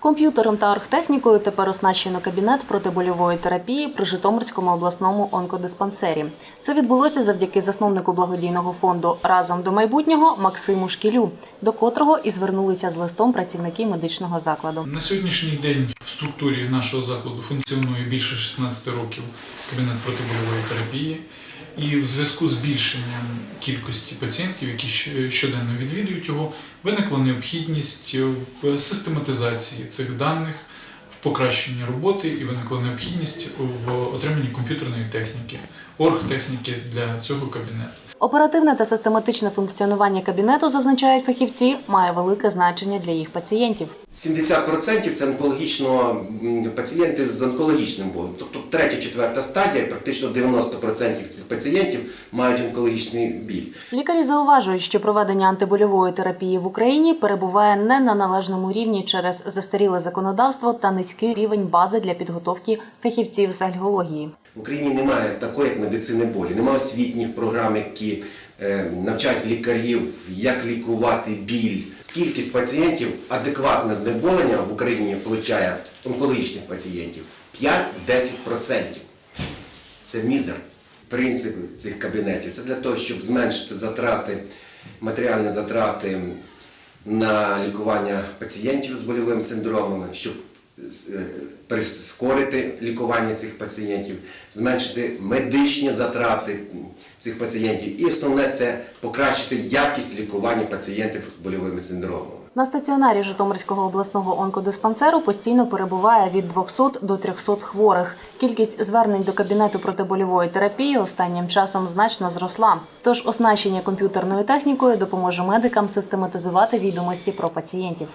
Комп'ютером та архтехнікою тепер оснащено кабінет протибольової терапії при Житомирському обласному онкодиспансері. Це відбулося завдяки засновнику благодійного фонду Разом до майбутнього Максиму Шкілю, до котрого і звернулися з листом працівники медичного закладу. На сьогоднішній день в структурі нашого закладу функціонує більше 16 років кабінет протибольової терапії. І в зв'язку з збільшенням кількості пацієнтів, які щоденно відвідують його, виникла необхідність в систематизації цих даних, в покращенні роботи і виникла необхідність в отриманні комп'ютерної техніки, оргтехніки для цього кабінету. Оперативне та систематичне функціонування кабінету, зазначають фахівці, має велике значення для їх пацієнтів. 70% це онкологічно пацієнти з онкологічним болем. Тобто третя, четверта стадія, практично 90% цих пацієнтів мають онкологічний біль. Лікарі зауважують, що проведення антибольової терапії в Україні перебуває не на належному рівні через застаріле законодавство та низький рівень бази для підготовки фахівців з альгології. В Україні немає такої, як медицини болі, немає освітніх програм, які е, навчають лікарів, як лікувати біль. Кількість пацієнтів адекватне знеболення в Україні получає онкологічних пацієнтів 5-10%. Це мізер. Принцип цих кабінетів це для того, щоб зменшити затрати, матеріальні затрати на лікування пацієнтів з больовими синдромами, щоб прискорити лікування цих пацієнтів, зменшити медичні затрати цих пацієнтів. І основне це покращити якість лікування пацієнтів з больовими синдромами. На стаціонарі Житомирського обласного онкодиспансеру постійно перебуває від 200 до 300 хворих. Кількість звернень до кабінету протибольової терапії останнім часом значно зросла. Тож оснащення комп'ютерною технікою допоможе медикам систематизувати відомості про пацієнтів.